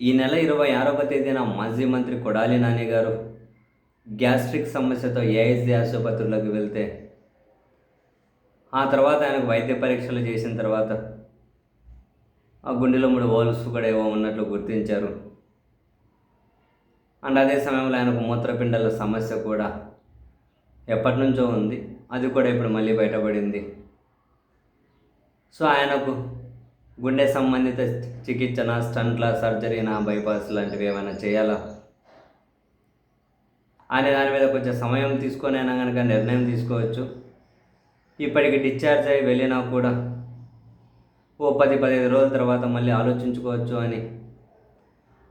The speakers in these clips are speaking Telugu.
ఈ నెల ఇరవై ఆరవ తేదీన మాజీ మంత్రి కొడాలి నాని గారు గ్యాస్ట్రిక్ సమస్యతో ఏఐసి ఆసుపత్రులకు వెళ్తే ఆ తర్వాత ఆయనకు వైద్య పరీక్షలు చేసిన తర్వాత ఆ గుండెలో మూడు వాల్స్ కూడా ఏవో ఉన్నట్లు గుర్తించారు. అండ్ అదే సమయంలో ఆయనకు మూత్రపిండాల సమస్య కూడా ఎప్పటి నుంచో ఉంది. అది కూడా ఇప్పుడు మళ్ళీ బయటపడింది. సో ఆయనకు గుండె సంబంధిత చికిత్సన స్టంట్ల సర్జరీనా బైపాస్ లాంటివి ఏమైనా చేయాలా? అనే దాని మీద కొంచెం సమయం తీసుకొని అయినా కనుక నిర్ణయం తీసుకోవచ్చు. ఇప్పటికి డిశ్చార్జ్ అయ్యి వెళ్ళినా కూడా ఓ పది పదిహేను రోజుల తర్వాత మళ్ళీ ఆలోచించుకోవచ్చు అని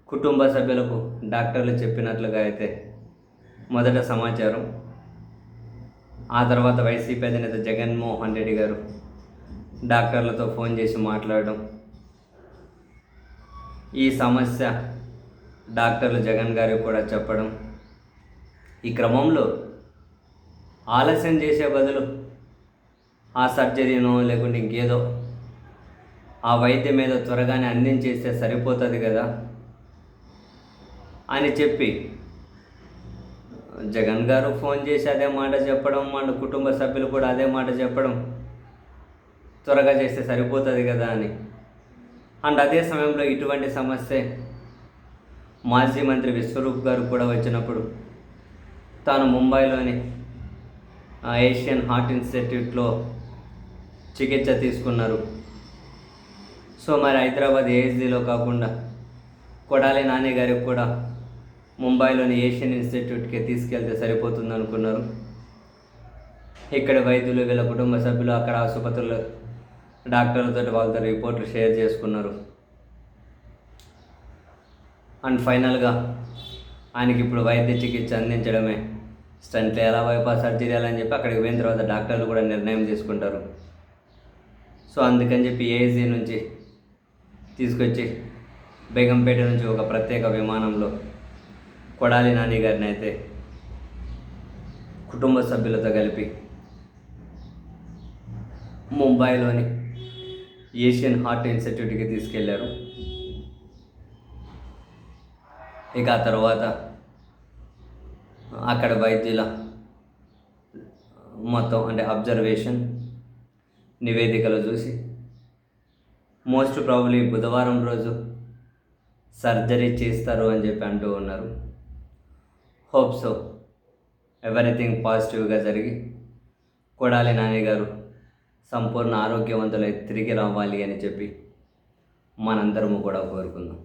కుటుంబ సభ్యులకు డాక్టర్లు చెప్పినట్లుగా అయితే మొదట సమాచారం. ఆ తర్వాత వైసీపీ అధినేత జగన్మోహన్ రెడ్డి గారు డాక్టర్లతో ఫోన్ చేసి మాట్లాడడం. ఈ సమస్య డాక్టర్లు జగన్ గారికి కూడా చెప్పడం. ఈ క్రమంలో ఆలస్యం చేసే బదులు ఆ సర్జరీనో లేకుంటే ఇంకేదో ఆ వైద్యం ఏదో త్వరగానే అందించేస్తే సరిపోతుంది కదా అని చెప్పి జగన్ గారు ఫోన్ చేసి అదే మాట చెప్పడం మన కుటుంబ సభ్యులు కూడా అదే మాట చెప్పడం త్వరగా చేస్తే సరిపోతుంది కదా అని. అండ్ అదే సమయంలో ఇటువంటి సమస్య మాజీ మంత్రి విశ్వరూప్ గారు కూడా వచ్చినప్పుడు తాను ముంబైలోని ఏషియన్ హార్ట్ ఇన్స్టిట్యూట్లో చికిత్స తీసుకున్నారు. సో మరి హైదరాబాద్ ఏఎస్డీలో కాకుండా కొడాలి నాని గారికి కూడా ముంబైలోని ఏషియన్ ఇన్స్టిట్యూట్కి తీసుకెళ్తే సరిపోతుంది అనుకున్నారు ఇక్కడ వైద్యులు వీళ్ళ కుటుంబ సభ్యులు అక్కడ ఆసుపత్రులు డాక్టర్తో వాళ్ళతో రిపోర్ట్లు షేర్ చేసుకున్నారు. అండ్ ఫైనల్గా ఆయనకి ఇప్పుడు వైద్య చికిత్స అందించడమే. స్టంట్లు ఎలా బైపాస్ సర్జరీ ఎలా అని చెప్పి అక్కడికి పోయిన తర్వాత డాక్టర్లు కూడా నిర్ణయం తీసుకుంటారు. సో అందుకని చెప్పి ఏఎస్జీ నుంచి తీసుకొచ్చి బేగంపేట నుంచి ఒక ప్రత్యేక విమానంలో కొడాలి నాని గారిని అయితే కుటుంబ సభ్యులతో కలిపి ముంబైలోని ఏషియన్ హార్ట్ ఇన్స్టిట్యూట్కి తీసుకెళ్ళారు. ఇక ఆ తర్వాత అక్కడ వైద్యుల మొత్తం అంటే అబ్జర్వేషన్ నివేదికలు చూసి మోస్ట్ ప్రాబ్లీ బుధవారం రోజు సర్జరీ చేస్తారు అని చెప్పి అంటూ ఉన్నారు. హోప్ సో ఎవ్రీథింగ్ పాజిటివ్గా జరిగి కొడాలి నాని గారు సంపూర్ణ ఆరోగ్యవంతులై తిరిగి రావాలి అని చెప్పి మనందరము కూడా కోరుకుందాం.